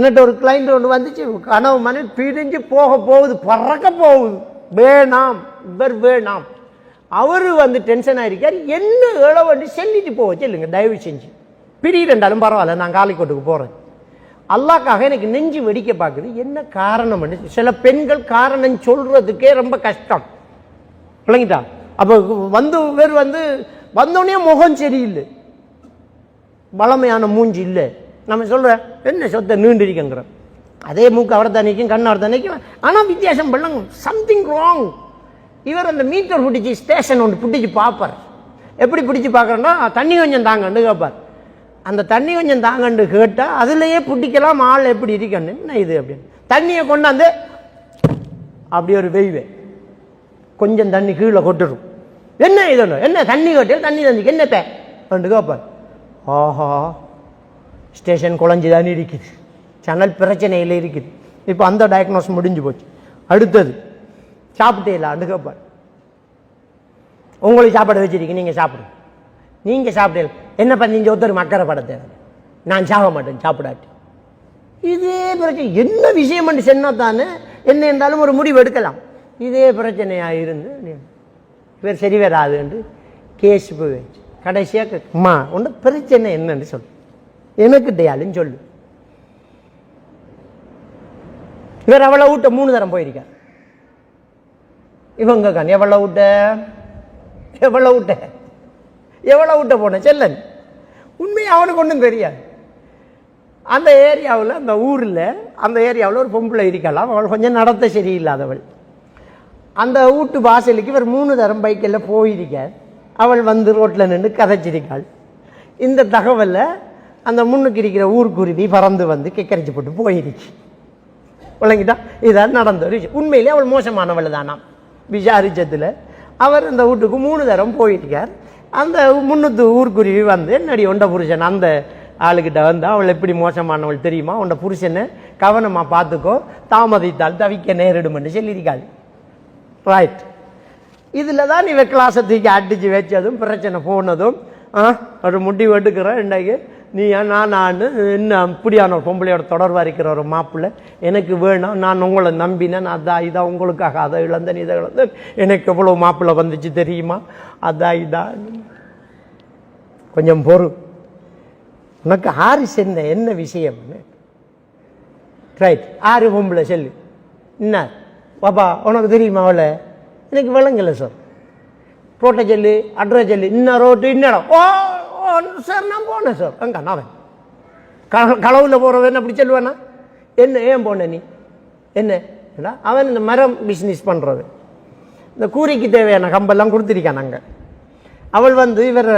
என்னட்ட ஒரு கிளைண்ட் ஒன்று வந்துச்சு கனவு மனு பிரிஞ்சு போக போகுது பறக்க போகுது. வேணாம் இவர் வேணாம். அவர் வந்து டென்ஷன் ஆயிருக்கார் என்ன இளவண்டி சொல்லிட்டு போக சொல்லுங்க தயவு செஞ்சு. பிரியிரெண்டாலும் பரவாயில்ல நான் காலிக்கோட்டுக்கு போகிறேன் அல்லாக்காக எனக்கு நெஞ்சு வெடிக்க பார்க்குது என்ன காரணம் சில பெண்கள் காரணம் சொல்றதுக்கே ரொம்ப கஷ்டம். பிள்ளைங்கிட்டா அப்போ வந்து பேர் வந்து வந்தோடனே முகம் சரியில்லை. வளமையான மூஞ்சி இல்லை. நம்ம சொல்கிறேன் என்ன சொத்தை நீண்டிருக்கங்கிற. அதே மூக்கு அவரை தான் நிற்கும் கண் அவர் தான் நிற்கும் ஆனால் வித்தியாசம் பண்ணாங்க சம்திங் ராங் இவர் அந்த மீட்டர் பிடிச்சி ஸ்டேஷன் ஒன்று பிடிச்சி பார்ப்பார். எப்படி பிடிச்சி பார்க்குறேன்னா தண்ணி கொஞ்சம் தாங்கன்னு கேட்பார். அந்த தண்ணி கொஞ்சம் தாங்கன்னு கேட்டால் அதுலேயே பிடிக்கலாம் ஆள் எப்படி இருக்கணும் என்ன இது அப்படின்னு. தண்ணியை கொண்டாந்து அப்படி ஒரு வெய்வே. கொஞ்சம் தண்ணி கீழே கொட்டுடும் என்ன இது என்ன தண்ணி கொட்டில் தண்ணி தண்ணி என்னத்த? ரெண்டு கேட்பார். ஆஹா. ஸ்டேஷன் குழஞ்சி தானே இருக்குது. சேனல் பிரச்சனையில் இருக்குது. இப்போ அந்த டயக்னோஸ் முடிஞ்சு போச்சு. அடுத்தது சாப்பிட்டே சாப்பிட்டேலான்னு கேட்பார் உங்களுக்கு சாப்பாடு வச்சிருக்கீங்க நீங்கள் சாப்பிடுங்க நீங்கள் சாப்பிட்டே என்ன பண்ணீங்க ஒருத்தர் மக்கரை படத்தை நான் சாக மாட்டேன் சாப்பிடாட்டி. இதே பிரச்சனை. என்ன விஷயம் பண்ணி சொன்னா தானே? என்ன இருந்தாலும் ஒரு முடிவு எடுக்கலாம். இதே பிரச்சனையாக இருந்து இவர் சரி வராதுன்ட்டு கேஸ் போய் வச்சு. கடைசியாக அம்மா ஒன்று பிரச்சனை என்னன்னு சொல்லு. எனக்கு டேயாலும் சொல்லு. இவர் அவளை விட்ட மூணு தரம் போயிருக்கார். இவங்க கண் எவ்வளோ விட்ட? எவ்வளோ விட்ட? எவ்வளோ விட்ட போன செல்லன்? உண்மையை அவனுக்கு ஒன்றும் தெரியாது. அந்த ஏரியாவில் அந்த ஊரில் அந்த ஏரியாவில் ஒரு பொம்பளை இருக்கலாம் அவள் கொஞ்சம் நடத்த சரியில்லாதவள். அந்த வீட்டு வாசலுக்கு இவர் மூணு தரம் பைக்கில் போயிருக்கார். அவள் வந்து ரோட்டில் நின்று கதைச்சிருக்காள். இந்த தகவலை அந்த முன்னுக்கு இருக்கிற ஊர்க்குருவி பறந்து வந்து கிக்கரிச்சு போட்டு போயிருச்சு. விளங்கிட்டா? இதான் நடந்த ஒரு விஷயம். உண்மையிலே அவள் மோசமானவள் தானாம் விசாரிச்சதில் அவர் அந்த வீட்டுக்கு மூணு தரம் போயிருக்கார். அந்த முன்னூற்று ஊர்க்குருவி வந்து என்னடி ஒன்றை புருஷன்? அந்த ஆளுக்கிட்ட வந்து அவள் எப்படி மோசமானவள் தெரியுமா? உண்ட புருஷனை கவனமாக பார்த்துக்கோ. தாமதித்தால் தவிக்க நேரிடும்னு சொல்லியிருக்காது ரைட் இதில் தான் இவ கிளாஸை தூக்கி அடித்து வச்சதும் பிரச்சனை போனதும் ஆ ஒரு முடிவு எடுக்கிறேன் இன்றைக்கு. நீ நான் நான் என்ன இப்படியான ஒரு பொம்பளையோட தொடர்பாக இருக்கிற ஒரு மாப்பிள்ளை? எனக்கு வேணும் நான் உங்களை நம்பினேன். அதான் இதான் உங்களுக்காக அதை இழந்தேன் இதை இழந்தேன். எனக்கு எவ்வளோ மாப்பிள்ளை வந்துச்சு தெரியுமா? அதான் இதான் கொஞ்சம் பொறு. உனக்கு ஆறு சென்ன என்ன விஷயம் ரைட் ஆறு பொம்பளை சொல்லு. என்ன? பாப்பா உனக்கு தெரியுமா அவளை? எனக்கு விளங்கலை சார் ரோட்டை சொல்லு அட்ரஸ் சொல்லு. இன்னும் ரோட்டு இன்னடம் ஓ! ஓ சார் நான் போனேன் சார். அங்க நான் களவில் போகிறவன் அப்படி சொல்லுவானா? என்ன ஏன் போன நீ? என்ன? அவன் இந்த மரம் பிஸ்னஸ் பண்ணுறது இந்த கூரைக்கு தேவையான கம்பெல்லாம் கொடுத்துருக்கான் அங்கே. அவள் வந்து இவர்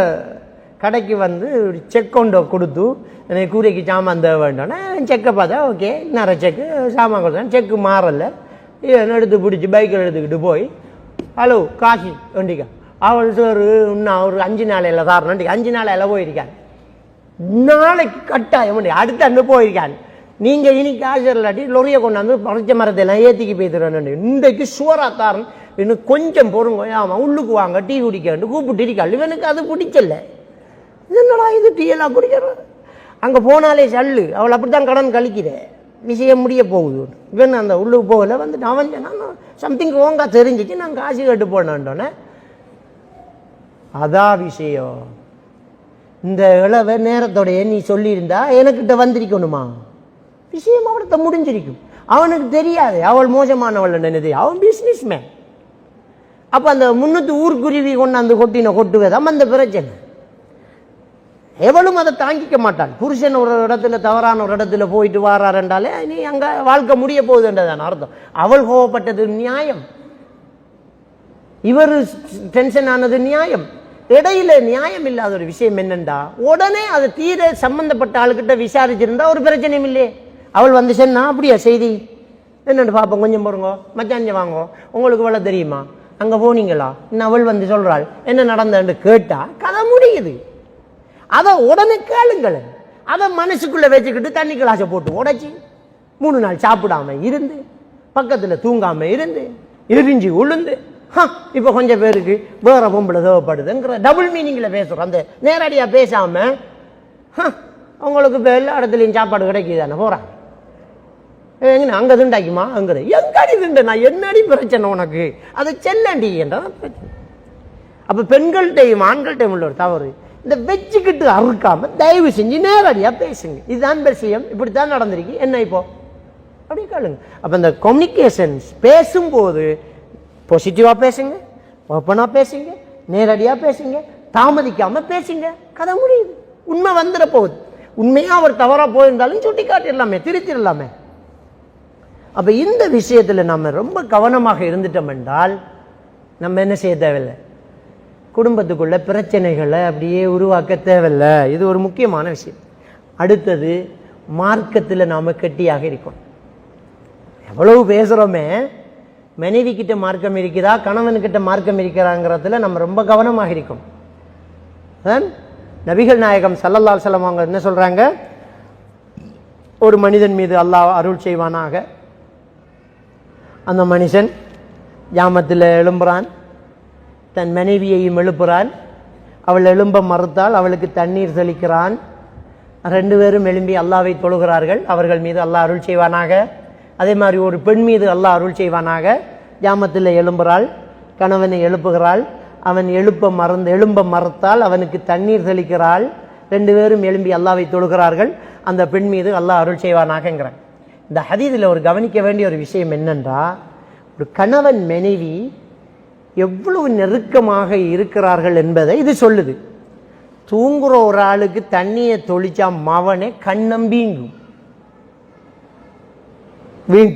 கடைக்கு வந்து செக் கொண்டு கொடுத்து எனக்கு கூரைக்கு சாமான் தேவை வேண்டாம்னா செக்கை பார்த்தா ஓகே நிறைய செக்கு சாமான் கொடுத்தேன். செக்கு மாறலை. இவன் எடுத்து பிடிச்சி பைக்கில் எடுத்துக்கிட்டு போய் ஹலோ காசி வண்டிக்கா. அவள் சார் இன்னும் அவர் அஞ்சு நாளையில் தாரணும் அஞ்சு நாளையில் போயிருக்கான் நாளைக்கு கட்டாயம் அடுத்து அங்கே போயிருக்கான் நீங்கள் இனி காசு இல்லாட்டி லொரியை கொண்டாந்து பறிச்ச மரத்தெல்லாம் ஏற்றிக்கு ஏத்திக்கு இன்றைக்கு சுவரா தாரன் இன்னும் கொஞ்சம் பொறுங்க ஆமாம் உள்ளுக்கு வாங்க டீ குடிக்கண்டு கூப்பிட்டு இருக்காள். இவனுக்கு அது பிடிச்சல என்னடா இது டீ எல்லாம் குடிக்கிற அங்கே போனாலே சல்லு. அவள் அப்படித்தான் கடன் கழிக்கிற. விஷயம் முடிய போகுது. இவன் அந்த உள்ளுக்கு போகல வந்து அவன் நான் சம்திங் ஓங்கா தெரிஞ்சிச்சு. நான் காசு கேட்டு போனேன்டோன்னே அதான் விஷயம் இந்த இளவை நேரத்தோடைய நீ சொல்லியிருந்தா எனக்கிட்ட வந்திருக்கணுமா? விஷயம் அவனத்தை முடிஞ்சிருக்கும். அவனுக்கு தெரியாது. அவள் மோசமானவள் என்னது அவன் பிஸ்னஸ் மேன் அப்போ அந்த முன்னூத்து ஊர்க்குருவி கொண்டாந்து கொட்டின கொட்டுவதாம் அந்த பிரச்சனை. எவளும் அதை தாங்கிக்க மாட்டான் புருஷன் ஒரு இடத்துல தவறான ஒரு இடத்துல போயிட்டு வாராருன்றாலே நீ அங்கே வாழ்க்கை முடிய போகுதுன்றதான அர்த்தம். அவள் கோவப்பட்டது நியாயம். இவர் டென்ஷன் ஆனது நியாயம். இடையில நியாயம் இல்லாத ஒரு விஷயம் என்னண்டா? உடனே அது தீர சம்பந்தப்பட்ட ஆளுக்கிட்ட விசாரிச்சிருந்தா ஒரு பிரச்சனையும் இல்லையே. அவள் வந்து சொன்னா அப்படியா செய்தி? என்னன்னு பார்ப்போம் கொஞ்சம் பாருங்க மச்சாஞ்ச வாங்க. உங்களுக்கு இவ்வளோ தெரியுமா? அங்கே போனீங்களா? இன்னும் அவள் வந்து சொல்கிறாள் என்ன நடந்தன்னு கேட்டால் கதை முடியுது. அதை உடனே கேளுங்கள். அதை மனசுக்குள்ளே வச்சுக்கிட்டு தண்ணி கிளாஸை போட்டு உடைச்சி மூணு நாள் சாப்பிடாம இருந்து பக்கத்தில் தூங்காமல் இருந்து எரிஞ்சு உளுந்து இப்போ கொஞ்சம் பேருக்கு வேறு பொம்பளை தேவைப்படுதுங்கிற டபுள் மீனிங்கில் பேசுகிறோம் அந்த நேரடியாக பேசாமல் ஹ, அவங்களுக்கு இப்போ எல்லா இடத்துலையும் சாப்பாடு கிடைக்குது தானே போகிறாங்க எங்கண்ணா அங்கே துண்டாக்குமா? அங்க எங்கடி துண்ட நான் என்னடி பிரச்சனை உனக்கு? அதை செல்லண்டி என்றதான் பிரச்சனை. அப்போ பெண்கள்கிட்டையும் ஆண்கள்கிட்டையும் உள்ள ஒரு தவறு. இந்த வச்சுக்கிட்டு அறுக்காமல் தயவு செஞ்சு நேரடியாக பேசுங்க. இதுதான் விஷயம். இப்படித்தான் நடந்திருக்கு. என்ன இப்போ? அப்படி கேளுங்க. அப்போ இந்த கம்யூனிகேஷன்ஸ் பேசும்போது பாசிட்டிவாக பேசுங்க ஓப்பனா பேசுங்க நேரடியா பேசுங்க தாமதிக்காம பேசுங்க. கதை முடியுது. உண்மை வந்துட போகுது. உண்மையாக அவர் தவறா போயிருந்தாலும் சுட்டி காட்டிடலாமே திருத்திடலாமே. அப்ப இந்த விஷயத்துல நம்ம ரொம்ப கவனமாக இருந்துட்டோம் என்றால் நம்ம என்ன செய்ய தேவையில்லை? குடும்பத்துக்குள்ள பிரச்சனைகளை அப்படியே உருவாக்க தேவையில்ல. இது ஒரு முக்கியமான விஷயம். அடுத்தது மார்க்கத்தில் நாம கெட்டியாக இருக்கோம் எவ்வளவு பேசுகிறோமே மனைவிக்கிட்ட மார்க்கம் இருக்குதா கணவன்கிட்ட மார்க்கம் இருக்கிறாங்கிறதுல நம்ம ரொம்ப கவனமாக இருக்கும் நபிகள் நாயகம் சல்லல்லால் செல்லம் அவங்க என்ன சொல்கிறாங்க ஒரு மனிதன் மீது அல்லாஹ் அருள் செய்வானாக. அந்த மனுஷன் ஜாமத்தில் எழும்புறான் தன் மனைவியையும் எழுப்புறான். அவள் எழும்ப மறுத்தால் அவளுக்கு தண்ணீர் தெளிக்கிறான். ரெண்டு பேரும் எழும்பி அல்லாவை தொழுகிறார்கள். அவர்கள் மீது அல்லாஹ் அருள் செய்வானாக. அதே மாதிரி ஒரு பெண் மீது அல்லாஹ் அருள் செய்வானாக. ஜாமத்தில் எழும்புகிறாள் கணவனை எழுப்புகிறாள் அவன் எழுப்ப மறந்து எழும்ப மறுத்தால் அவனுக்கு தண்ணீர் தெளிக்கிறாள். ரெண்டு பேரும் எழும்பி அல்லாவை தொழுகிறார்கள். அந்த பெண் மீது அல்லாஹ் அருள் செய்வானாகங்கிறான். இந்த ஹதீதில் ஒரு கவனிக்க வேண்டிய ஒரு விஷயம் என்னென்றா ஒரு கணவன் மனைவி எவ்வளவு நெருக்கமாக இருக்கிறார்கள் என்பதை இது சொல்லுது. தூங்குற ஒரு ஆளுக்கு தண்ணியை தொளிச்சா மவனே கண்ணம் விங்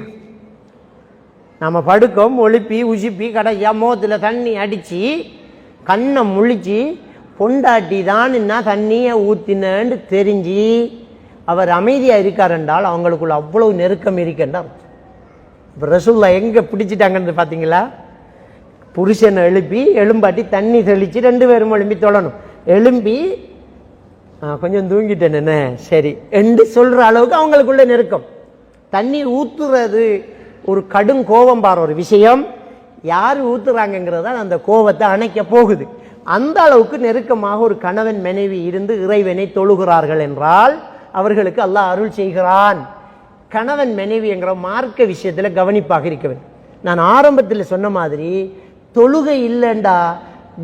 நம்ம படுக்கோம் ஒழுப்பி உசுப்பி கடைசியாக மோத்தில் தண்ணி அடித்து கண்ணை முழிச்சு பொண்டாட்டி தான் தண்ணியை ஊற்றினேன்னு தெரிஞ்சு அவர் அமைதியாக இருக்கார் என்றால் அவங்களுக்குள்ள அவ்வளவு நெருக்கம் இருக்கின்றார் இப்போ ரசூல்லா எங்கே பிடிச்சிட்டாங்கன்னு பார்த்தீங்களா புருஷனை எழுப்பி எலும்பாட்டி தண்ணி தெளித்து ரெண்டு பேரும் எழும்பி தொழணும். எழும்பி ஆ, கொஞ்சம் தூங்கிட்டேன் என்ன? சரி. என்று சொல்கிற அளவுக்கு அவங்களுக்குள்ள நெருக்கம். தண்ணி ஊற்றுறது ஒரு கடும் கோபம் பாரு ஒரு விஷயம். யார் ஊத்துறாங்கங்கிறது தான் அந்த கோபத்தை அணைக்க போகுது. அந்த அளவுக்கு நெருக்கமாக ஒரு கணவன் மனைவி இருந்து இறைவனை தொழுகிறார்கள் என்றால் அவர்களுக்கு அல்லாஹ் அருள் செய்கிறான். கணவன் மனைவி என்கிற மார்க்க விஷயத்தில் கவனிப்பாக இருக்க வேண்டும். நான் ஆரம்பத்தில் சொன்ன மாதிரி தொழுகை இல்லைண்டா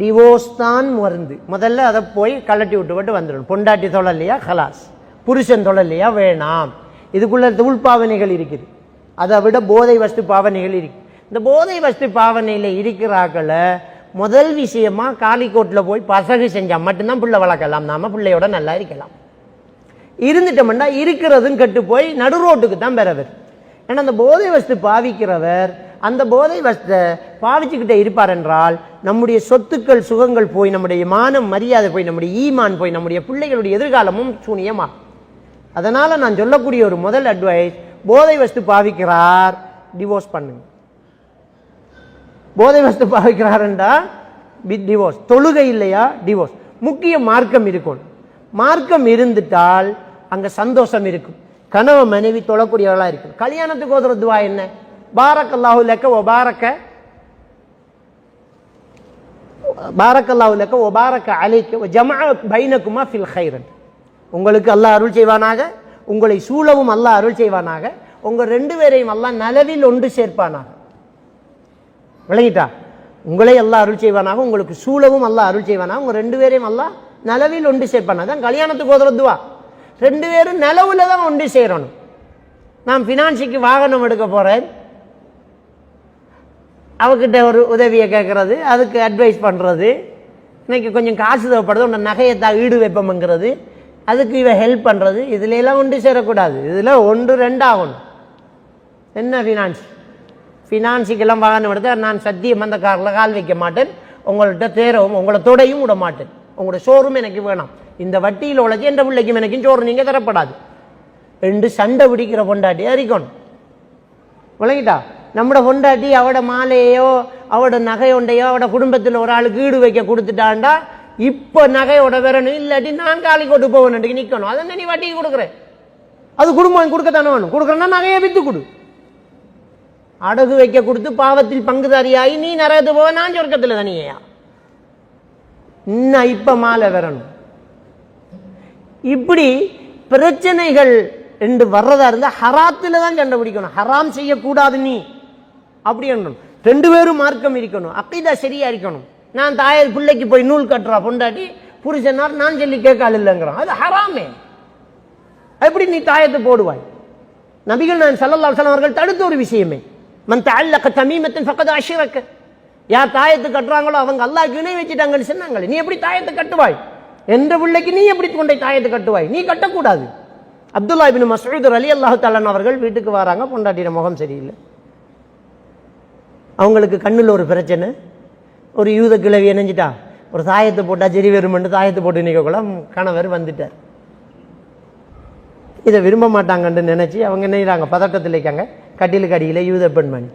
டிவோர்ஸ் தான் மருந்து. முதல்ல அதை போய் கலட்டி விட்டு விட்டு வந்துடும் பொண்டாட்டி தொழலையா? ஹலாஸ் புருஷன் தொழலையா? வேணாம். இதுக்குள்ள உள்பாவனைகள் இருக்குது. அதை விட போதை வஸ்து பாவனைகள் இருக்கு. இந்த போதை வஸ்து பாவனையில் இருக்கிறாக்களை முதல் விஷயமா காலிக்கோட்டில் போய் பசகு செஞ்சால் மட்டும்தான் பிள்ளை வளர்க்கலாம். நாம பிள்ளையோட நல்லா இருக்கலாம். இருந்துட்டோம்னா இருக்கிறதும் கெட்டு போய் நடு ரோட்டுக்கு தான் பெறவர் ஏன்னா அந்த போதை வஸ்து பாவிக்கிறவர் அந்த போதை வஸ்தை பாவிச்சுக்கிட்டே இருப்பார் என்றால் நம்முடைய சொத்துக்கள் சுகங்கள் போய் நம்முடைய மானம் மரியாதை போய் நம்முடைய ஈமான் போய் நம்முடைய பிள்ளைகளுடைய எதிர்காலமும் சூனியமாகும். அதனால் நான் சொல்லக்கூடிய ஒரு முதல் அட்வைஸ் போதை வஸ்து பாவிக்கிறார் டிவோர்ஸ் பண்ணுங்க. போதை வஸ்து பாவிக்கிறாருண்டா வித் டிவோர்ஸ் தொழுகை இல்லையா டிவோர்ஸ் முக்கிய மார்க்கம் இருக்கும் மார்க்கம் இருந்துட்டால் அங்கே சந்தோஷம் இருக்கும். கணவன் மனைவி தொழக்கூடியவர்களாக இருக்கும் கல்யாணத்துக்கு ஓதுற துவா என்ன? பாரக் அல்லாஹு லக்க ஓ பாரக்க பாரக் அல்லாஹு லக்க ஓ பாரக்க அலைக்க ஜமா பைனக்குமா ஃபில் ஹைரன் உங்களுக்கு அல்லாஹ் அருள் செய்வானாக? உங்களை சூழவும் அல்லாஹ் அருள் செய்வானாக? உங்கள் ரெண்டு பேரையும் அல்லாஹ் நலவில் ஒன்று சேர்ப்பானாக? விளங்கிட்டா? உங்களை எல்லாம் அருள் செய்வானாக உங்களுக்கு சூழவும் எல்லாம் அருள் செய்வானாக உங்கள் ரெண்டு பேரையும் எல்லாம் நிலவில் ஒன்று சேர்ப்பானா தான் கல்யாணத்துக்கு ஓதுற ரெண்டு பேரும் நிலவில் தான் ஒன்று சேரணும். நான் ஃபினான்ஸுக்கு வாகனம் எடுக்க போகிறேன் அவகிட்ட ஒரு உதவியை கேட்குறது அதுக்கு அட்வைஸ் பண்ணுறது இன்னைக்கு கொஞ்சம் காசு தேவைப்படுது உன்னை நகையை தான் ஈடு வைப்போம்ங்கிறது. அதுக்கு இவ ஹெல்ப் பண்ணுறது இதுலெல்லாம் ஒன்று சேரக்கூடாது. இதில் ஒன்று ரெண்டு ஆகணும். என்ன ஃபினான்ஸ் ஃபினான்ஸுக்கெல்லாம் வாகனம் எடுத்தால் நான் சத்தியம் அந்த காரில் கால் வைக்க மாட்டேன். உங்கள்கிட்ட தேரவும் உங்களை தொடையும் விட மாட்டேன். உங்களோட சோறும் எனக்கு வேணாம். இந்த வட்டியில் உழைச்சி என்ற பிள்ளைக்கும் எனக்கும் சோறு நீங்கள் தரப்படாது. ரெண்டு சண்டை பிடிக்கிற பொண்டாட்டி அறிக்கணும் விளங்கிட்டா? நம்மட பொண்டாட்டி அவட மாலையோ அவட நகையொண்டையோ அவட குடும்பத்தில் ஒரு ஆளுக்கு ஈடு வைக்க கொடுத்துட்டாண்டா இப்போ நகையோட வரணும் இல்லாட்டி நான் காலி கொண்டு போவேன் நிற்கணும் அதை நீ வட்டிக்கு கொடுக்குறேன் அது குடும்பம் கொடுக்கத்தானே வேணும். கொடுக்குறேன்னா நகையை வித்து கொடு. அடகு வைக்க கொடுத்து பாவத்தில் பங்குதாரியாகி நீ நரகத்து போவ நான் சொர்க்கத்தில் தனியா இன்னும் இப்ப மாலை வரணும் இப்படி பிரச்சனைகள் என்று வர்றதா இருந்தால் ஹராத்தில் தான் சண்டை பிடிக்கணும். ஹராம் செய்யக்கூடாது நீ. அப்படி என்னணும் ரெண்டு பேரும் மார்க்கம் இருக்கணும். அப்படிதான் சரியா இருக்கணும். நான் தாயார் பிள்ளைக்கு போய் நூல் கட்டுறா பொண்டாட்டி. புருஷனார் நான் சொல்லி கேட்கால் இல்லைங்கிறான். அது ஹராமே. எப்படி நீ தாயத்தை போடுவாய்? நபிகள் நான் சல்லல்லா சலம் அவர்கள் தடுத்த ஒரு விஷயமே. மன் தஅல்லக தமீமத்தின் பக்கத்து அஷ்ரக. யார் தாயத்து கட்டுறாங்களோ அவங்க அல்லாஹ் இணை வச்சுட்டாங்கன்னு சொன்னாங்களே. நீ எப்படி தாயத்தை கட்டுவாய்? எந்த பிள்ளைக்கு நீ எப்படி கொண்டை தாயத்தை கட்டுவாய்? நீ கட்டக்கூடாது. அப்துல்லா இபின் மசூத் அலி அல்லாஹு தாலான் அவர்கள் வீட்டுக்கு வராங்க பொண்டாட்டின முகம் சரியில்லை. அவங்களுக்கு கண்ணில் ஒரு பிரச்சனை. ஒரு யூத கிழவி இணைஞ்சிட்டா. ஒரு தாயத்தை போட்டால் சரி வருமென்று தாயத்தை போட்டு நிற்கக்குள்ள கணவர் வந்துட்டார். இதை விரும்ப மாட்டாங்கன்னு நினச்சி அவங்க என்ன செய்றாங்க? பதட்டத்தில் இருக்காங்க. கட்டிலுக்கு அடியில் யூத பெண்மணி.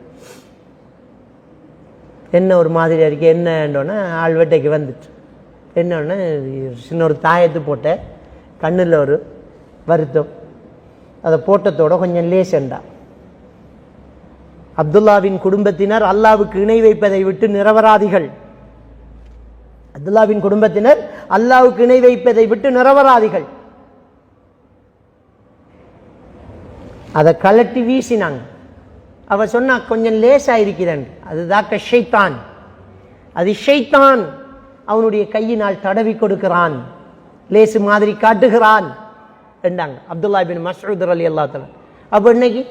என்ன ஒரு மாதிரி இருக்குது என்னன்னொன்னே ஆள் வேட்டைக்கு வந்துட்டு என்னோடனே சின்ன ஒரு தாயத்து போட்ட கண்ணில் ஒரு வருத்தம். அதை போட்டத்தோட கொஞ்சம் லேசண்டா. அப்துல்லாவின் குடும்பத்தினர் அல்லாவுக்கு இணை வைப்பதை விட்டு நிரபராதிகள் அப்துல்லாவின் குடும்பத்தினர் அல்லாவுக்கு இணை வைப்பதை விட்டு நிரபராதிகள் அதை கலட்டி வீசினாங்க. அவ சொன்னா கொஞ்சம் லேசா இருக்கிறேன். அதுதாக்க ஷைத்தான். அது ஷைத்தான் அவனுடைய கையினால் தடவி கொடுக்கிறான். லேசு மாதிரி காட்டுகிறான். என்றாங்க. அப்துல்லா பின் மசூத் அலி அல்லா தலா அப்போ இன்னைக்கு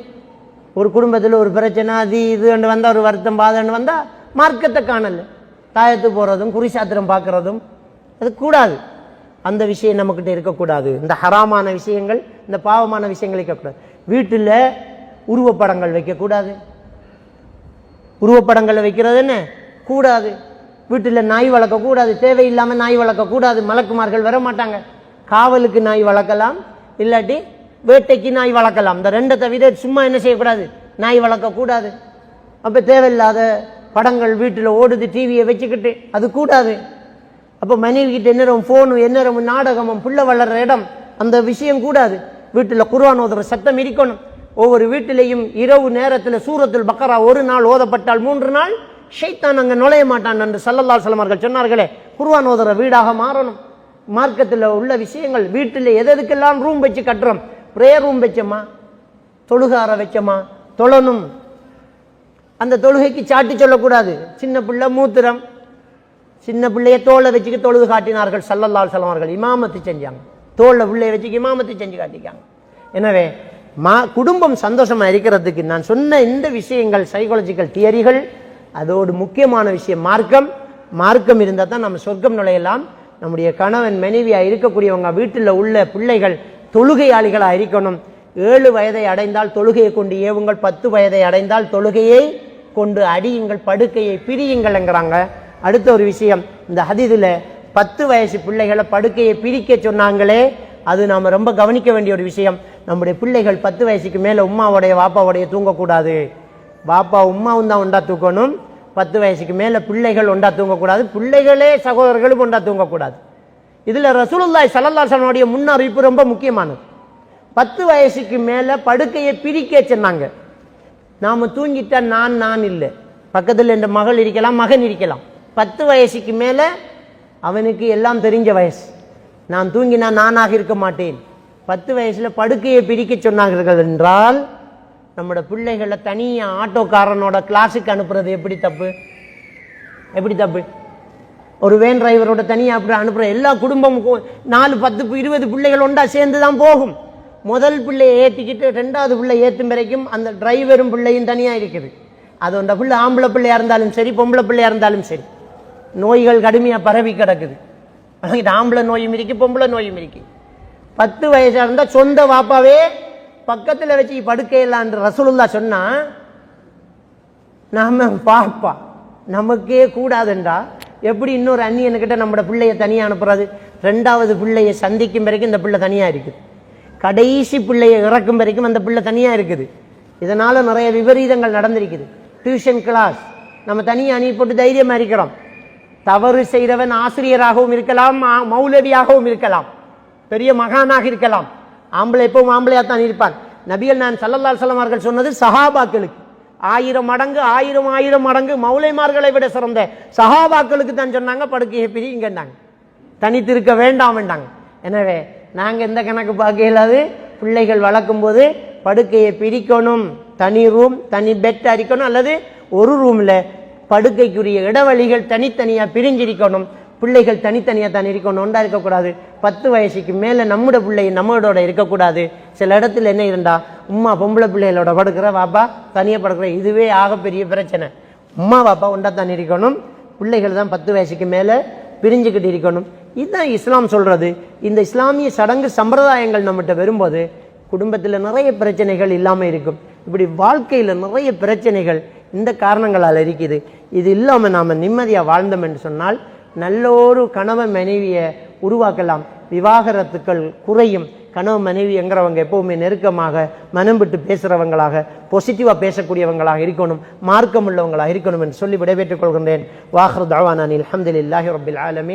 ஒரு குடும்பத்தில் ஒரு பிரச்சனை அது இது வந்தால் ஒரு வருத்தம் பாதன்னு வந்தால் மார்க்கத்தை காணல. தாயத்து போகிறதும் குறிசாத்திரம் பார்க்குறதும் அது கூடாது. அந்த விஷயம் நம்மக்கிட்ட இருக்கக்கூடாது. இந்த ஹராமான விஷயங்கள் இந்த பாவமான விஷயங்கள் இருக்கக்கூடாது. வீட்டில் உருவப்படங்கள் வைக்கக்கூடாது. உருவப்படங்களை வைக்கிறது என்ன? கூடாது. வீட்டில் நாய் வளர்க்கக்கூடாது. தேவையில்லாமல் நாய் வளர்க்கக்கூடாது. மலக்குமார்கள் வர மாட்டாங்க காவலுக்கு நாய் வளர்க்கலாம். இல்லாட்டி வேட்டைக்கு நாய் வளர்க்கலாம். இந்த ரெண்டை தவிர சும்மா என்ன செய்யக்கூடாது? நாய் வளர்க்கக்கூடாது. அப்போ தேவையில்லாத படங்கள் வீட்டில் ஓடுது டிவியை வச்சுக்கிட்டு அது கூடாது. அப்போ மனைவிக்கிட்ட கிட்ட ஃபோனு என்னரும் நாடகமும் பிள்ளை வளர்கிற இடம் அந்த விஷயம் கூடாது. வீட்டில் குர்வான் ஓதுற சத்தம் இருக்கணும். ஒவ்வொரு வீட்டிலையும் இரவு நேரத்தில் சூரத்தில் பக்கரா ஒரு நாள் ஓதப்பட்டால் மூன்று நாள் ஷைத்தான் அங்கே நுழைய மாட்டான் என்று சல்லல்லா சலமார்கள் சொன்னார்களே குர்வான் ஓதுற வீடாக மாறணும். மார்க்கத்தில் உள்ள விஷயங்கள் வீட்டில் எதற்கெல்லாம் ரூம் வச்சு கட்டுறோம் ப்ரேயர் ரூம் வச்சோமா? தொழுகார வச்சோமா? தொழணும். அந்த தொழுகைக்கு சாட்டி சொல்லக்கூடாது. சின்ன பிள்ளை மூத்திரம். சின்ன பிள்ளைய தோலை வச்சுக்கு தொழுது காட்டினார்கள். சல்லல்லால் செல்லவார்கள் இமாமத்து செஞ்சாங்க. தோளில் பிள்ளைய வச்சுக்கு இமாமத்து செஞ்சு காட்டிக்காங்க. எனவே மா குடும்பம் சந்தோஷமா இருக்கிறதுக்கு நான் சொன்ன இந்த விஷயங்கள் சைக்காலஜிக்கல் தியரிகள் அதோடு முக்கியமான விஷயம் மார்க்கம். மார்க்கம் இருந்தால் தான் நம்ம சொர்க்கம் நுழையலாம். நம்முடைய கணவன் மனைவியாக இருக்கக்கூடியவங்க வீட்டில் உள்ள பிள்ளைகள் தொழுகையாளிகளாக இருக்கணும். ஏழு வயதை அடைந்தால் தொழுகையை கொண்டு ஏவுங்கள் பத்து வயதை அடைந்தால் தொழுகையை கொண்டு அடியுங்கள் படுக்கையை பிரியுங்கள்ங்கிறாங்க அடுத்த ஒரு விஷயம் இந்த ஹதிதில் பத்து வயசு பிள்ளைகளை படுக்கையை பிரிக்க சொன்னாங்களே அது நாம் ரொம்ப கவனிக்க வேண்டிய ஒரு விஷயம். நம்முடைய பிள்ளைகள் பத்து வயசுக்கு மேலே உம்மாவுடைய வாப்பாவுடைய தூங்கக்கூடாது. பாப்பா உமாவும் தான் ஒண்டா தூக்கணும். பத்து வயசுக்கு மேலே பிள்ளைகள் ஒண்டா தூங்கக்கூடாது. பிள்ளைகளே சகோதரர்களும் ஒண்டா தூங்கக்கூடாது. இதில் ரசூலுல்லாய் சலல்லாசனுடைய முன்னறிவிப்பு ரொம்ப முக்கியமானது. பத்து வயசுக்கு மேலே படுக்கையை பிரிக்க சொன்னாங்க. நாம் தூங்கிட்டா நான் நான் இல்லை. பக்கத்தில் என்ற மகள் இருக்கலாம் மகன் இருக்கலாம். பத்து வயசுக்கு மேலே அவனுக்கு எல்லாம் தெரிஞ்ச வயசு. நான் தூங்கினா நானாக இருக்க மாட்டேன். பத்து வயசில் படுக்கையை பிரிக்க சொன்னார்கள் என்றால் நம்மளோட பிள்ளைகளை தனியாக ஆட்டோக்காரனோட கிளாஸுக்கு அனுப்புறது எப்படி தப்பு? எப்படி தப்பு? ஒரு வேன் டிரைவரோட தனியாக அப்படி அனுப்புகிற எல்லா குடும்பமும் நாலு பத்து இருபது பிள்ளைகள் ஒன்றா சேர்ந்து தான் போகும். முதல் பிள்ளையை ஏற்றிக்கிட்டு ரெண்டாவது பிள்ளை ஏற்றும் வரைக்கும் அந்த டிரைவரும் பிள்ளையும் தனியாக இருக்குது. அது அந்த பிள்ளை ஆம்பளை பிள்ளையாக இருந்தாலும் சரி பொம்பளை பிள்ளையாக இருந்தாலும் சரி. நோய்கள் கடுமையாக பரவி கிடக்குது. இது ஆம்பளை நோயும் இருக்குது பொம்பளை நோயும் இருக்குது பத்து வயசாக இருந்தால் சொந்த வாப்பாவே பக்கத்தில் வச்சு படுக்கையிலான்னு ரசூலுல்லா சொன்னால் நாம் பாப்பா நமக்கே கூடாதுண்டா எப்படி இன்னொரு அந்நியனுக்கிட்ட நம்மளோட பிள்ளைய தனியாக அனுப்புறது? ரெண்டாவது பிள்ளையை சந்திக்கும் வரைக்கும் இந்த பிள்ளை தனியாக இருக்குது. கடைசி பிள்ளையை இறக்கும் வரைக்கும் அந்த பிள்ளை தனியாக இருக்குது. இதனால் நிறைய விபரீதங்கள் நடந்திருக்குது. டியூஷன் கிளாஸ் நம்ம தனியாக அணி போட்டு தைரியமாக இருக்கிறோம். தவறு செய்தவன் ஆசிரியராகவும் இருக்கலாம் மா- மௌலவியாகவும் இருக்கலாம். பெரிய மகானாக இருக்கலாம். ஆம்பளை எப்பவும் ஆம்பளையாக தான் இருப்பான். நபிகள் நான் சல்லல்லா அலைஹி அவர்கள் சொன்னது சஹாபாக்களுக்கு. ஆயிரம் மடங்கு ஆயிரம் ஆயிரம் மடங்கு மௌலைமார்களை விட சிறந்த சஹாபாக்களுக்கு தான் சொன்னாங்க படுக்கையை பிரிங்கன்னாங்க தனித்திருக்க வேண்டாம் வேண்டாங்க எனவே நாங்கள் எந்த கணக்கு பார்க்க பிள்ளைகள் வளர்க்கும் போது படுக்கையை பிரிக்கணும். தனி ரூம் தனி பெட் அரிக்கணும் அல்லது ஒரு ரூமில் படுக்கைக்குரிய இடவழிகள் தனித்தனியாக பிரிஞ்சிருக்கணும். பிள்ளைகள் தனித்தனியாக தான் இருக்கணும் ஒன்றா இருக்கக்கூடாது. பத்து வயசுக்கு மேலே நம்முடைய பிள்ளை நம்மளோட இருக்கக்கூடாது. சில இடத்துல என்ன இருந்தா உம்மா பொம்பளை பிள்ளைகளோட படுக்கிற வாப்பா தனியாக படுக்கிற இதுவே ஆகப்பெரிய பிரச்சனை. உம்மா வாப்பா ஒன்றா தான் இருக்கணும். பிள்ளைகள் தான் பத்து வயசுக்கு மேலே பிரிஞ்சுக்கிட்டு இருக்கணும். இதுதான் இஸ்லாம் சொல்கிறது இந்த இஸ்லாமிய சடங்கு சம்பிரதாயங்கள் நம்மகிட்ட வரும்போது குடும்பத்தில் நிறைய பிரச்சனைகள் இல்லாமல் இருக்கும். இப்படி வாழ்க்கையில் நிறைய பிரச்சனைகள் இந்த காரணங்களால் இருக்குது. இது இல்லாமல் நாம் நிம்மதியாக வாழ்ந்தோம் என்று சொன்னால் நல்ல ஒரு கணவன் மனைவியை உருவாக்கலாம். விவாகரத்துக்கள் குறையும். கணவன் மனைவிங்கிறவங்க எப்போவுமே நெருக்கமாக மனம் விட்டு பேசுகிறவங்களாக பாசிட்டிவாக பேசக்கூடியவங்களாக இருக்கணும் மார்க்கம் உள்ளவங்களாக இருக்கணும் என்று சொல்லி விடைபெற்றுக் கொள்கின்றேன். வாஹர் தாவானில் அஹமதுல்லாஹி ரபில் ஆலமி